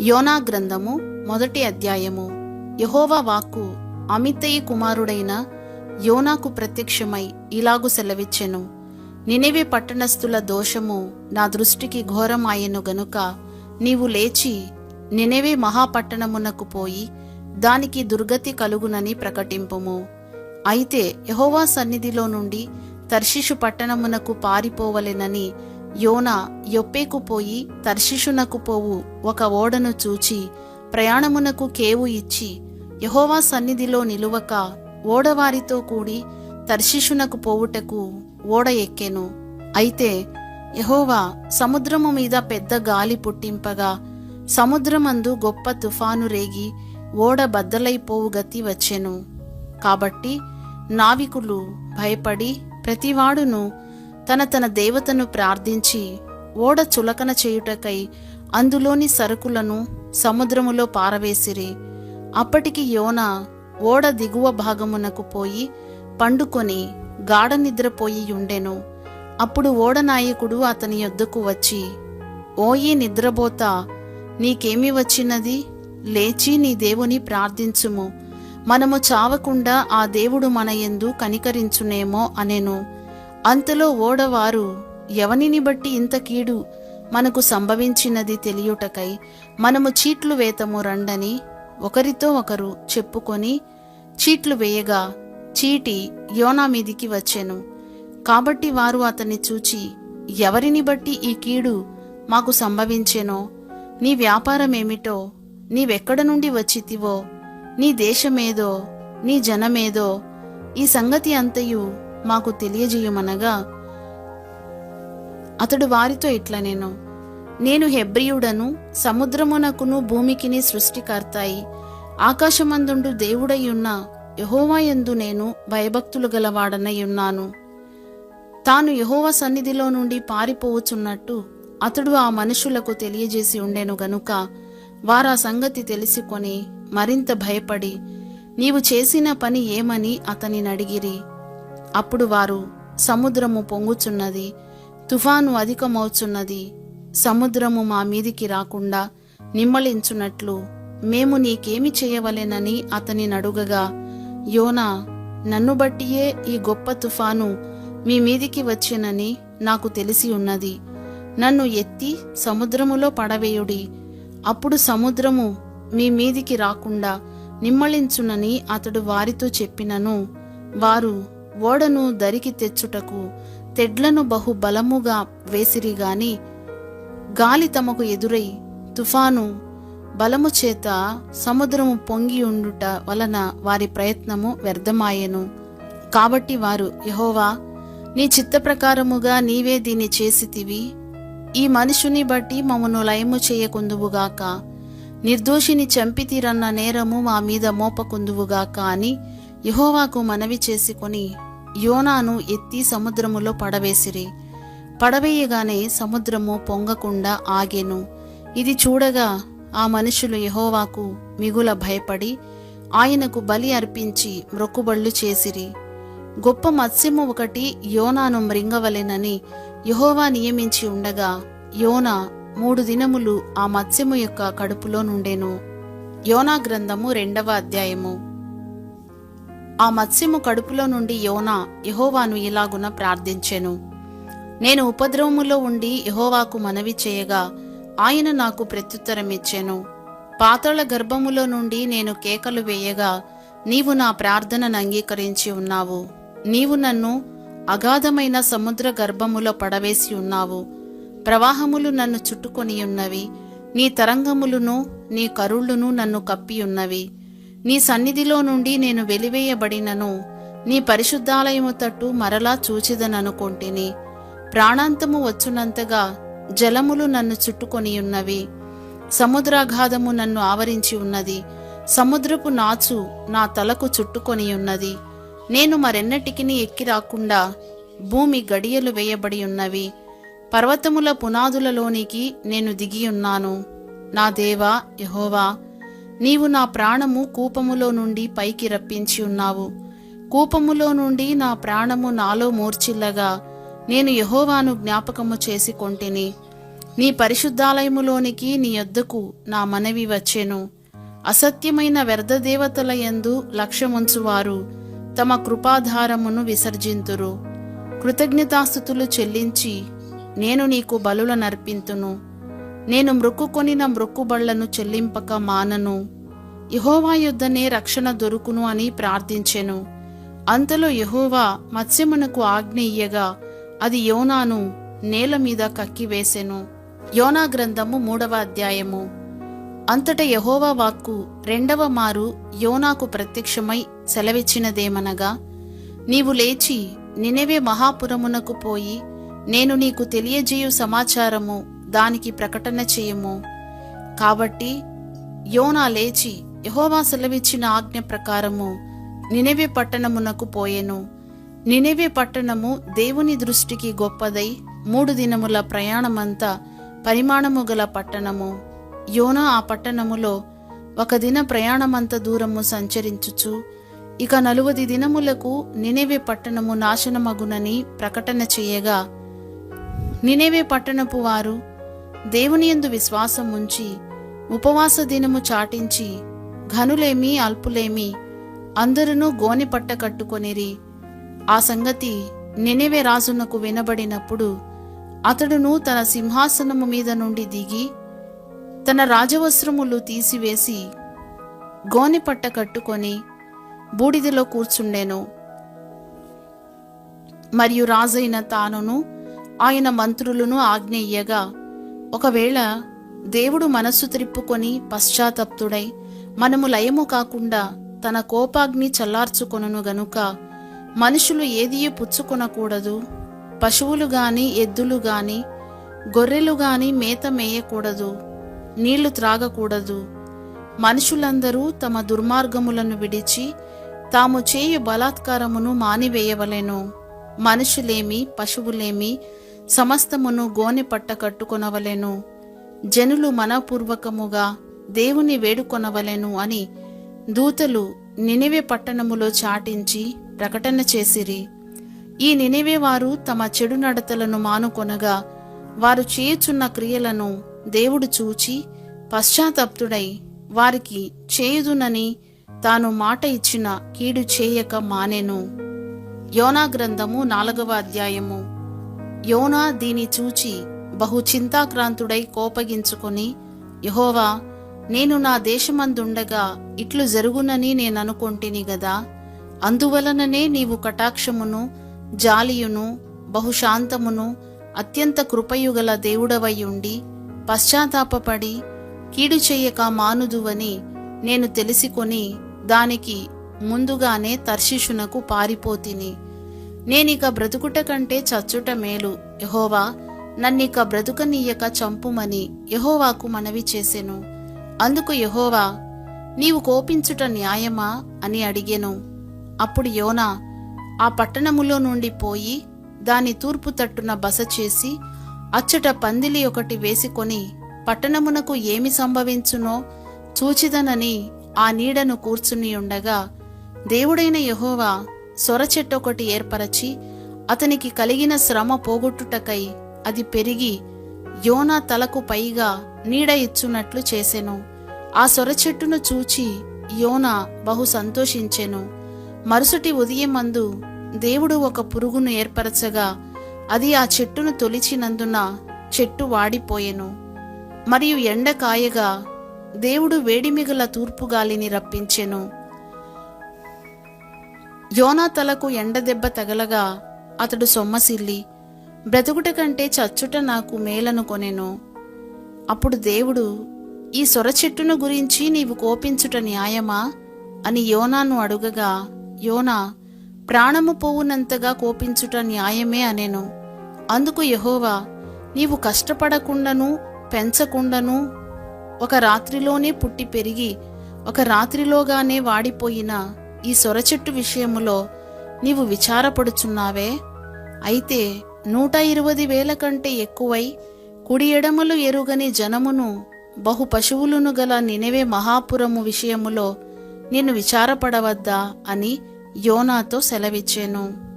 యోనా గ్రంథము మొదటి అధ్యాయము. యహోవా వాక్కు అమితయి కుమారుడైన యోనాకు ప్రత్యక్షమై ఇలాగు సెలవిచ్చెను. నినివే పట్టణస్థుల దోషము నా దృష్టికి ఘోరమాయెను గనుక నీవు లేచి నినివే మహాపట్టణమునకు పోయి దానికి దుర్గతి కలుగునని ప్రకటింపుము. అయితే యహోవా సన్నిధిలో నుండి తర్షిషు పట్టణమునకు పారిపోవలెనని యోన యొప్పేకు పోయి తర్షిషునకు పోవు. ఒక ఓడను చూచి ప్రయాణమునకు కేవు ఇచ్చి యహోవా సన్నిధిలో నిలువక ఓడవారితో కూడి తర్షిషునకు పోవుటకు ఓడ ఎక్కెను. అయితే యహోవా సముద్రము మీద పెద్ద గాలి పుట్టింపగా సముద్రమందు గొప్ప తుఫాను రేగి ఓడ బద్దలైపోవు గతి వచ్చెను. కాబట్టి నావికులు భయపడి ప్రతివాడును తన తన దేవతను ప్రార్థించి ఓడ చులకన చేయుటకై అందులోని సరుకులను సముద్రములో పారవేసిరి. అప్పటికి యోన ఓడ దిగువ భాగమునకు పోయి పండుకొని గాఢ నిద్రపోయి ఉండెను. అప్పుడు ఓడ నాయకుడు అతని యొద్దకు వచ్చి ఓయి నిద్రబోతా నీకేమి వచ్చినది? లేచి నీ దేవుని ప్రార్థించుము. మనము చావకుండా ఆ దేవుడు మన ఎందు కనికరించునేమో అనెను. అంతలో ఓడవారు ఎవనిని బట్టి ఇంత కీడు? మనకు సంభవించినది తెలియుటకై మనము చీట్లు వేతము రండని ఒకరితో ఒకరు చెప్పుకొని చీట్లు వేయగా చీటి యోనా మీదికి వచ్చెను. కాబట్టి వారు అతన్ని చూచి ఎవరిని బట్టి ఈ కీడు మాకు సంభవించెనో? నీ వ్యాపారమేమిటో? నీవెక్కడ నుండి వచ్చితివో? నీ దేశమేదో? నీ జనమేదో? ఈ సంగతి అంతయు మాకు తెలియజేయమనగా అతడు వారితో ఇట్లా నేను నేను హెబ్రియుడను సముద్రమునకును భూమికిని సృష్టికర్తాయి ఆకాశమందుండు దేవుడయ్యున్న యహోవాయందు నేను భయభక్తులు గలవాడనయ్యున్నాను తాను యహోవ సన్నిధిలో నుండి పారిపోవచున్నట్టు అతడు ఆ మనుషులకు తెలియజేసి ఉండెను గనుక వారా సంగతి తెలుసుకొని మరింత భయపడి నీవు చేసిన పని ఏమని అతనినడిగిరి అప్పుడు వారు సముద్రము పొంగుచున్నది తుఫాను అధికమవుచున్నది సముద్రము మా మీదికి రాకుండా నిమ్మలించున్నట్లు మేము నీకేమి చేయవలెనని అతని నడుగగా యోనా నన్ను బట్టియే ఈ గొప్ప తుఫాను మీ మీదికి వచ్చెనని నాకు తెలిసి ఉన్నది. నన్ను ఎత్తి సముద్రములో పడవేయుడి. అప్పుడు సముద్రము మీ మీదికి రాకుండా నిమ్మళించునని అతడు వారితో చెప్పినను. వారు ఓడను దరికి తెచ్చుటకు తెడ్లను బహు బలముగా వేసిరిగాని గాలి తమకు ఎదురై తుఫాను బలము చేత సముద్రము పొంగి ఉండుట వలన వారి ప్రయత్నము వ్యర్థమాయెను. కాబట్టి వారు యహోవా నీ చిత్త ప్రకారముగా నీవే దీన్ని చేసితివి. ఈ మనుషుని బట్టి మమ్మను లయము చేయకుందువుగాక నిర్దోషిని చంపితిరన్న నేరము మా మీద మోపకుందువుగాక అని యహోవాకు మనవి చేసుకొని యోనాను ఎత్తి సముద్రములో పడవేసిరి. పడవేయగానే సముద్రము పొంగకుండా ఆగెను. ఇది చూడగా ఆ మనుషులు యహోవాకు మిగుల భయపడి ఆయనకు బలి అర్పించి మ్రొక్కుబళ్ళు చేసిరి. గొప్ప మత్స్యము ఒకటి యోనాను మృంగవలెనని యహోవా నియమించి ఉండగా యోనా మూడు దినములు ఆ మత్స్యము యొక్క కడుపులో నుండెను. యోనా గ్రంథము రెండవ అధ్యాయము. ఆ మత్స్యము కడుపులో నుండి యోనా యహోవాను ఇలాగున ప్రార్థించెను. నేను ఉపద్రవములో ఉండి యహోవాకు మనవి చేయగా ఆయన నాకు ప్రత్యుత్తరమిచ్చెను. పాతాళ గర్భములో నుండి నేను కేకలు వేయగా నీవు నా ప్రార్థనను అంగీకరించి ఉన్నావు. నీవు నన్ను అగాధమైన సముద్ర గర్భములో పడవేసి ఉన్నావు. ప్రవాహములు నన్ను చుట్టుకొని ఉన్నవి నీ తరంగములును నీ కరుళ్ళును నన్ను కప్పి ఉన్నవి. నీ సన్నిధిలో నుండి నేను వెలివేయబడినను నీ పరిశుద్ధాలయము తట్టు మరలా చూచిదననుకొంటిని. ప్రాణాంతము వచ్చునంతగా జలములు నన్ను చుట్టుకొని ఉన్నవి సముద్రాఘాతము నన్ను ఆవరించి ఉన్నది. సముద్రపు నాచు నా తలకు చుట్టుకొని ఉన్నది నేను మరెన్నటికిని ఎక్కి రాకుండా భూమి గడియలు వేయబడి ఉన్నవి పర్వతముల పునాదులలోనికి నేను దిగియున్నాను. నా దేవా యహోవా నీవు నా ప్రాణము కూపములో నుండి పైకి రప్పించి ఉన్నావు. కూపములో నుండి నా ప్రాణము నాలో మూర్చిల్లగా నేను యహోవాను జ్ఞాపకము చేసి కొంటిని. నీ పరిశుద్ధాలయములోనికి నీ యొద్దకు నా మనవి వచ్చెను. అసత్యమైన వ్యర్థ దేవతల యందు లక్ష్యముంచువారు తమ కృపాధారమును విసర్జింతురు. కృతజ్ఞతాస్థుతులు చెల్లించి నేను నీకు బలుల నర్పింతును నేను మృక్కుకొనిన మృక్కుబళ్ళను చెల్లింపక మానను. యహోవా యుద్ధనే రక్షణ దొరుకును అని ప్రార్థించెను. అంతలో యహోవా మత్స్యమునకు ఆజ్ఞ ఇయ్యగా అది యోనాను నేల మీద కక్కివేసెను యోనా గ్రంథము మూడవ అధ్యాయము. అంతట యహోవా వాక్కు రెండవ మారు యోనాకు ప్రత్యక్షమై సెలవిచ్చినదేమనగా నీవు లేచి నినవే మహాపురమునకు పోయి నేను నీకు తెలియజేయు సమాచారము దానికి ప్రకటన చేయము. కాబట్టి యోనా లేచి యహోవా సెలవిచ్చిన ఆజ్ఞ ప్రకారము నినవే పట్టణమునకు పోయెను. నినవే పట్టణము దేవుని దృష్టికి గొప్పదై మూడు దినముల ప్రయాణమంతా పరిమాణము గల పట్టణము. యోనా ఆ పట్టణములో ఒక దిన ప్రయాణమంత దూరము సంచరించుచు ఇక నలువది దినములకు నినేవే పట్టణము నాశనమగునని ప్రకటన చేయగా నినేవే పట్టణపు వారు దేవుని యందు విశ్వాసం ఉంచి ఉపవాస దినము చాటించి ఘనులేమి అల్పులేమి అందరునూ గోని పట్ట కట్టుకొనిరి. ఆ సంగతి నినేవే రాజునకు వినబడినప్పుడు అతడును తన సింహాసనము మీద నుండి దిగి తన రాజవస్త్రములు తీసివేసి గోని పట్ట కట్టుకొని బూడిదలో కూర్చుండెను. మరియు రాజైన తానును ఆయన మంత్రులను ఆజ్ఞయ్యగా ఒకవేళ దేవుడు మనస్సు త్రిప్పుకొని పశ్చాత్తప్తుడై మనము లయము కాకుండా తన కోపాగ్ని చల్లార్చుకొనును గనుక మనుషులు ఏది పుచ్చుకొనకూడదు. పశువులు గాని ఎద్దులు గాని గొర్రెలు గాని మేత మేయకూడదు. నీళ్ళు త్రాగకూడదు. మనుషులందరూ తమ దుర్మార్గములను విడిచి తాము చేయు బలాత్కారమును మానివేయవలెను. మనుషులేమి పశువులేమి సమస్తమును గోనె పట్ట కట్టుకొనవలెను. జనులు మనపూర్వకముగా దేవుని వేడుకొనవలెను అని దూతలు నినివే పట్టణములో చాటించి ప్రకటన చేసిరి. ఈ నినివే వారు తమ చెడు నడతలను మానుకొనగా వారు చేయుచున్న క్రియలను దేవుడు చూచి పశ్చాత్తప్తుడై వారికి చేయుదునని తాను మాట ఇచ్చిన కీడు చేయక మానేను. యోనా గ్రంథము నాలుగవ అధ్యాయము. యోనా దీని చూచి బహు చింతాక్రాంతుడై కోపగించుకొని యహోవా నేను నా దేశమందుండగా ఇట్లు జరుగునని నేననుకొంటిని గదా? అందువలననే నీవు కటాక్షమును జాలియును బహుశాంతమును అత్యంత కృపయుగల దేవుడవై పశ్చాత్తాపడి పశ్చాత్తాపపడి కీడు చెయ్యక మానుదువని నేను తెలిసికొని దానికి ముందుగానే తర్షిషునకు పారిపోతిని. నేనిక బ్రతుకుట కంటే చచ్చుట మేలు. యహోవా నన్నిక బ్రతుకనీయక చంపుమని యహోవాకు మనవి చేసెను. అందుకు యహోవా నీవు కోపించుట న్యాయమా అని అడిగెను. అప్పుడు యోనా ఆ పట్టణములో నుండి పోయి దాని తూర్పు తట్టున బస చేసి అచ్చట పందిలి ఒకటి వేసుకొని పట్టణమునకు ఏమి సంభవించునో చూచిదనని ఆ నీడను కూర్చుని ఉండగా దేవుడైన యహోవా సొర చెట్టు ఒకటి ఏర్పరచి అతనికి కలిగిన శ్రమ పోగొట్టుటకై అది పెరిగి యోనా తలకు పైగా నీడ ఇచ్చునట్లు చేసెను. ఆ సొర చెట్టును చూచి యోనా బహు సంతోషించెను. మరుసటి ఉదయమందు దేవుడు ఒక పురుగును ఏర్పరచగా అది ఆ చెట్టును తొలిచినందున చెట్టు వాడిపోయెను. మరియు ఎండ కాయగా దేవుడు వేడిమిగల తూర్పు గాలిని రప్పించెను. యోనా తలకు ఎండ దెబ్బ తగలగా అతడు సొమ్మసిల్లి బ్రతుకుట కంటే చచ్చుట నాకు మేలనుకొనెను అప్పుడు దేవుడు ఈ సొర చెట్టును గురించి నీవు కోపించుట న్యాయమా అని యోనాను అడుగగా యోనా ప్రాణము పోవునంతగా కోపించుట న్యాయమే అనేను. అందుకు యహోవా నీవు కష్టపడకుండాను పెంచకుండాను. ఒక రాత్రిలోనే పుట్టి పెరిగి ఒక రాత్రిలోగానే వాడిపోయిన ఈ సొరచెట్టు విషయములో నీవు విచారపడుచున్నావే? అయితే నూట ఇరవై వేల కంటే ఎక్కువై కుడి ఎడమలు ఎరుగని జనమును బహు పశువులను గల నినవే మహాపురము విషయములో నేను విచారపడవద్దా అని యోనాతో సెలవిచ్చాను.